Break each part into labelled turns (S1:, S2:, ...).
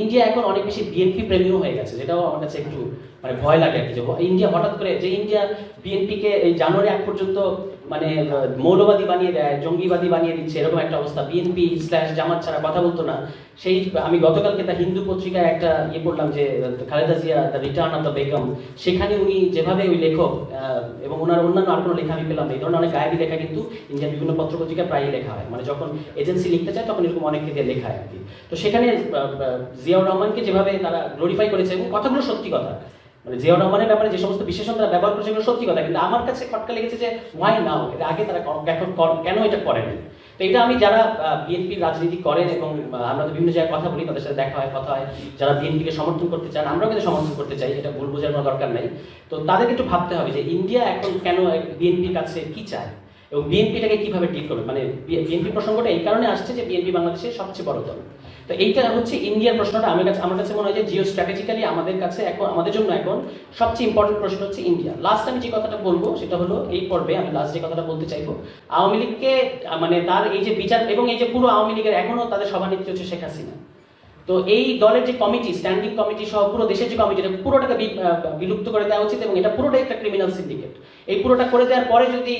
S1: India এখন অনেক বেশি বিএনপি প্রেমীও হয়ে গেছে, যেটাও আমার কাছে একটু মানে ভয় লাগে আর কি, যে ইন্ডিয়া হঠাৎ করে যে ইন্ডিয়া বিএনপিকে এই জানুয়ারি এক পর্যন্ত মানে মৌলবাদী বানিয়ে দেয়, জঙ্গিবাদী বানিয়ে দিচ্ছে, এরকম একটা অবস্থা বিএনপি স্ল্যাশ জামাত ছাড়া কথা বলতো না। সেই আমি গতকালকে দ্য হিন্দু পত্রিকায় একটা ইয়ে পড়লাম যে, Khaleda Zia the return of the Begum সেখানে উনি যেভাবে ওই লেখক এবং ওনার অন্যান্য আর কোনো লেখা আমি পেলাম এই ধরনের অনেক গায়েবী লেখা কিন্তু ইন্ডিয়ার বিভিন্ন পত্র পত্রিকায় প্রায়ই লেখা হয়। মানে যখন এজেন্সি লিখতে চায়, তখন এরকম অনেক দিয়ে লেখা হয় আর কি। তো সেখানে জিয়াউর রহমানকে যেভাবে তারা গ্লোরিফাই করেছে, এবং কথাগুলো সত্যি কথা। মানে জিয়াউর রহমানের ব্যাপারে যে সমস্ত বিশেষণ তারা ব্যবহার করেছে সেগুলো সত্যি কথা। কিন্তু আমার কাছে খটকা লেগেছে যে ওয়াই নাও এর আগে তারা কেন এটা করেনি? তো এটা আমি যারা বিএনপি রাজনীতি করেন এবং আমরা তো বিভিন্ন জায়গায় কথা বলি, তাদের সাথে দেখা হয়, কথা হয়, যারা বিএনপিকে সমর্থন করতে চান, আমরাও কিন্তু সমর্থন করতে চাই, এটা ভুল বোঝার কোনো দরকার নাই। তো তাদেরকে একটু ভাবতে হবে যে, ইন্ডিয়া এখন কেন বিএনপির কাছে কি চায়? এবং বিএনপিটাকে কীভাবে ডিল করবে? মানে বিএনপি প্রসঙ্গটা এই কারণে আসছে যে বিএনপি বাংলাদেশের সবচেয়ে বড় দল। তো এইটা হচ্ছে ইন্ডিয়ার প্রশ্নটা। আমার কাছে আমার কাছে মনে হয় যে জিও স্ট্র্যাটেজিক্যালি আমাদের কাছে এখন আমাদের জন্য এখন সবচেয়ে ইম্পর্টেন্ট প্রশ্ন হচ্ছে ইন্ডিয়া। লাস্ট আমি যে কথাটা বলব, সেটা হলো এই পর্বে আমি লাস্ট যে কথাটা বলতে চাইব, আওয়ামী লীগকে মানে তার এই যে বিচার এবং এই যে পুরো আওয়ামী লীগের এখনও তাদের সভানেত্রী হচ্ছে শেখ হাসিনা। তো এই দলের যে কমিটি স্ট্যান্ডিং কমিটি সহ পুরো দেশের যে কমিটি এটা পুরোটাকে বিলুপ্ত করে দেওয়া উচিত এবং এটা পুরোটাই একটা ক্রিমিনাল সিন্ডিকেট এই পুরোটা করে দেওয়ার পরে যদি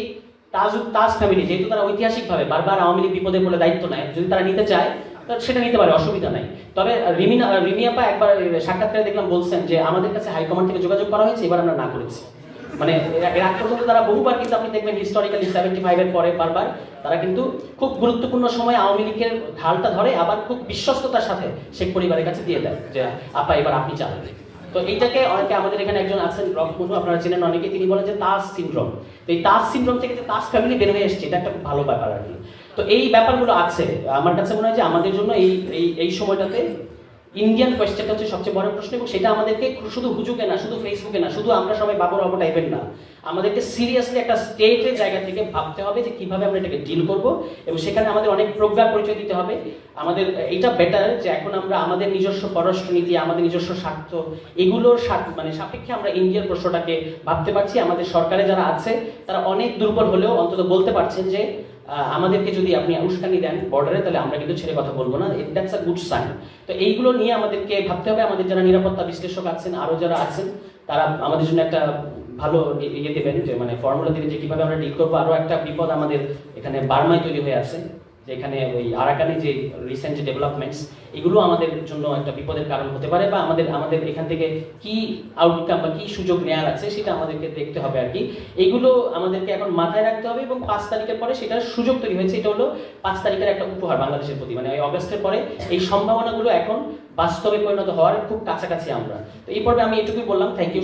S1: তাজ তাজ ফ্যামিলি যেহেতু তারা ঐতিহাসিকভাবে বারবার আওয়ামী লীগ বিপদে পড়ে দায়িত্ব নেয়, যদি তারা নিতে চায় সেটা নিতে পারে, অসুবিধা নাই। তবে রিমিনা রিমিয়াপা একবার সাক্ষাৎকারে দেখলাম বলছেন যে, আমাদের কাছে হাইকমান্ড থেকে যোগাযোগ করা হয়েছে, এবার আমরা না করেছি। মানে এর- আগ পর্যন্ত তারা বহুবার কিন্তু আপনি দেখবেন হিস্টোরিক্যালি সেভেন্টি ফাইভের পরে বারবার তারা কিন্তু খুব গুরুত্বপূর্ণ সময় আওয়ামী লীগের ঢালটা ধরে, আবার খুব বিশ্বস্ততার সাথে শেখ পরিবারের কাছে দিয়ে দেয় যে, আপা, এবার আপনি চালান। তো এইটাকে অনেকে আমাদের এখানে একজন আছেন রকমনু আপনারা চেনেন অনেকে তিনি বলেন যে তাস সিনড্রোম। তো এই তাস সিনড্রোম থেকে যে তাস ফ্যামিলি বের হয়ে এসছে, এটা একটা খুব ভালো ব্যাপার আর কি। তো এই ব্যাপারগুলো আছে। আমার কাছে মনে হয় যে আমাদের জন্য এই এই সময়টাতে ইন্ডিয়ান কোয়েশ্চেনটা হচ্ছে সবচেয়ে বড় প্রশ্ন এবং সেটা আমাদেরকে শুধু হুজুকে না, শুধু ফেসবুকে না, শুধু আমরা সবাই বাবর অব টাইপের না। আমাদেরকে সিরিয়াসলি একটা স্টেটের জায়গা থেকে ভাবতে হবে যে কীভাবে আমরা এটাকে ডিল করব এবং সেখানে আমাদের অনেক প্রজ্ঞার পরিচয় দিতে হবে। আমাদের এটা বেটার যে এখন আমরা আমাদের নিজস্ব পররাষ্ট্রনীতি আমাদের নিজস্ব স্বার্থ, এগুলোর মানে সাপেক্ষে আমরা ইন্ডিয়ার প্রশ্নটাকে ভাবতে পারছি। আমাদের সরকারে যারা আছে, তারা অনেক দুর্বল হলেও অন্তত বলতে পারছেন যে আমাদেরকে যদি আপনি উস্কানি দেন বর্ডারে তাহলে আমরা কিন্তু ছেড়ে কথা বলব না। দ্যাটস আ গুড সাইন তো এইগুলো নিয়ে আমাদেরকে ভাবতে হবে। আমাদের যারা নিরাপত্তা বিশ্লেষক আছেন, আরও যারা আছেন, তারা আমাদের জন্য একটা ভালো ইয়ে দেবেন যে মানে ফর্মুলা দেবেন যে, কীভাবে আমরা ডিল করব। আরও একটা বিপদ আমাদের এখানে বার্মায় তৈরি হয়ে আছে। যেখানে ওই আরাকানে যে রিসেন্ট ডেভেলপমেন্টস এগুলো আমাদের জন্য একটা বিপদের কারণ হতে পারে বা আমাদের আমাদের এখান থেকে কি আউটকাম বা কি সুযোগ নেওয়ার আছে সেটা আমাদেরকে দেখতে হবে আর কি। এগুলো আমাদেরকে এখন মাথায় রাখতে হবে এবং পাঁচ তারিখের পরে সেটার সুযোগ তৈরি হয়েছে। এটা হলো পাঁচ তারিখের একটা উপহার বাংলাদেশের প্রতি। মানে ওই অগস্টের পরে এই সম্ভাবনাগুলো এখন বাস্তবে পরিণত হওয়ার খুব কাছাকাছি আমরা। তো এই পর্বে আমি এটুকুই বললাম। Thank you